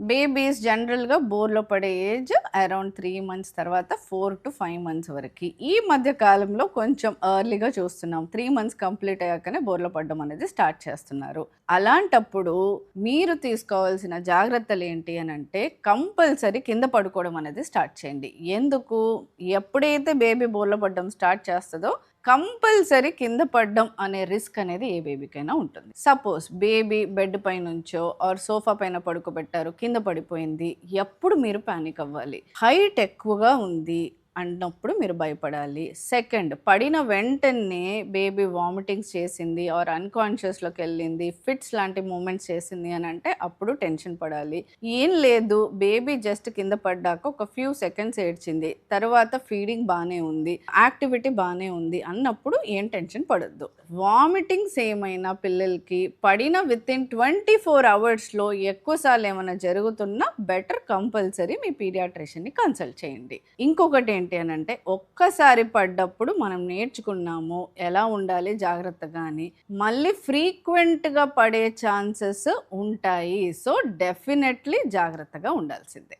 Babies జనరల్గా బోర్లో పడే ఏజ్ అరౌండ్ త్రీ మంత్స్ తర్వాత ఫోర్ టు ఫైవ్ మంత్స్ వరకు. ఈ మధ్య కాలంలో కొంచెం ఎర్లీగా చూస్తున్నాం. త్రీ మంత్స్ కంప్లీట్ అయ్యాకనే బోర్లో పడడం అనేది స్టార్ట్ చేస్తున్నారు. అలాంటప్పుడు మీరు తీసుకోవాల్సిన జాగ్రత్తలు ఏంటి అని అంటే కంపల్సరీ కింద పడుకోవడం అనేది స్టార్ట్ చేయండి. ఎందుకు? ఎప్పుడైతే బేబీ బోర్లో పడడం స్టార్ట్ చేస్తుందో కంపల్సరీ కింద పడడం అనే రిస్క్ అనేది ఏ బేబీకైనా ఉంటుంది. సపోజ్ బేబీ బెడ్ పైనుంచో ఆర్ సోఫా పైన పడుకోబెట్టారు కింద పడిపోయింది ఎప్పుడు మీరు పానిక్ అవ్వాలి. హైట్ ఎక్కువగా ఉంది అన్నప్పుడు మీరు భయపడాలి. సెకండ్ పడిన వెంటనే బేబీ వామిటింగ్స్ చేసింది ఆర్ అన్కాన్షియస్లోకి వెళ్ళింది ఫిట్స్ లాంటి మూమెంట్స్ చేసింది అని అంటే అప్పుడు టెన్షన్ పడాలి. ఏం లేదు బేబీ జస్ట్ కింద పడ్డాక ఒక ఫ్యూ సెకండ్స్ ఏడ్చింది. తర్వాత ఫీడింగ్ బాగానే ఉంది యాక్టివిటీ బాగానే ఉంది అన్నప్పుడు ఏం టెన్షన్ పడద్దు. వామిటింగ్స్ ఏమైనా పిల్లలకి పడిన విత్ ఇన్ ట్వంటీ ఫోర్ అవర్స్లో ఎక్కువసార్లు ఏమైనా జరుగుతున్నా బెటర్ కంపల్సరీ మీ పీడియాట్రిషియన్ని కన్సల్ట్ చేయండి. ఇంకొకటి ఏంటి అని అంటే ఒక్కసారి పడ్డప్పుడు మనం నేర్చుకున్నాము ఎలా ఉండాలి జాగ్రత్తగా అని. మళ్ళీ ఫ్రీక్వెంట్గా పడే ఛాన్సెస్ ఉంటాయి. సో డెఫినెట్లీ జాగ్రత్తగా ఉండాల్సిందే.